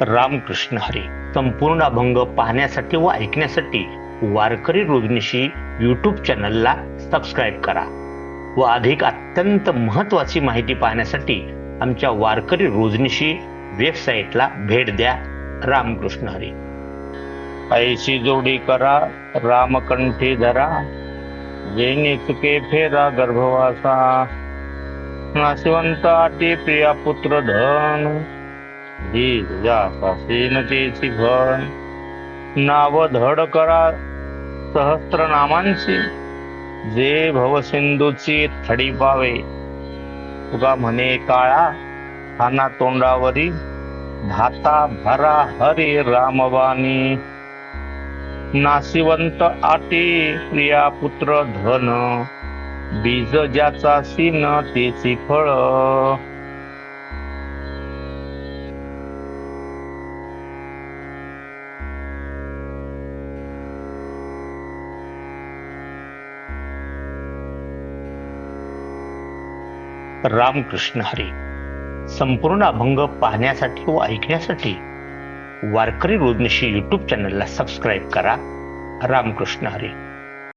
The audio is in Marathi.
रामकृष्ण हरी. संपूर्ण अभंग पाहण्यासाठी व ऐकण्यासाठी वारकरी रोजनिशी यूट्यूब चॅनलला सबस्क्राईब करा व अधिक अत्यंत महत्वाची माहिती पाहण्यासाठी आमच्या वारकरी रोजनिशी वेबसाईटला भेट द्या. रामकृष्ण हरी. ऐशी जोडी करा रामकंठी धरा जेणे चुके फेरा गर्भवासा नाशिवंत आटी प्रिया पुत्र धन. तेची घन नाव धड करा सहस्त्र नामांची जे भवसिंधूची थडी पावे। तुका म्हणे काळा खाना तोंडावरी भाता भरा हरी रामवाणी। नाशिवंत आटी प्रिया पुत्र धन। बीज ज्याचा सीन तेची फळ। रामकृष्ण हरी. संपूर्ण अभंग पाहण्यासाठी व ऐकण्यासाठी वारकरी रोजनिशी यूट्यूब चॅनलला सबस्क्राईब करा. रामकृष्ण हरी.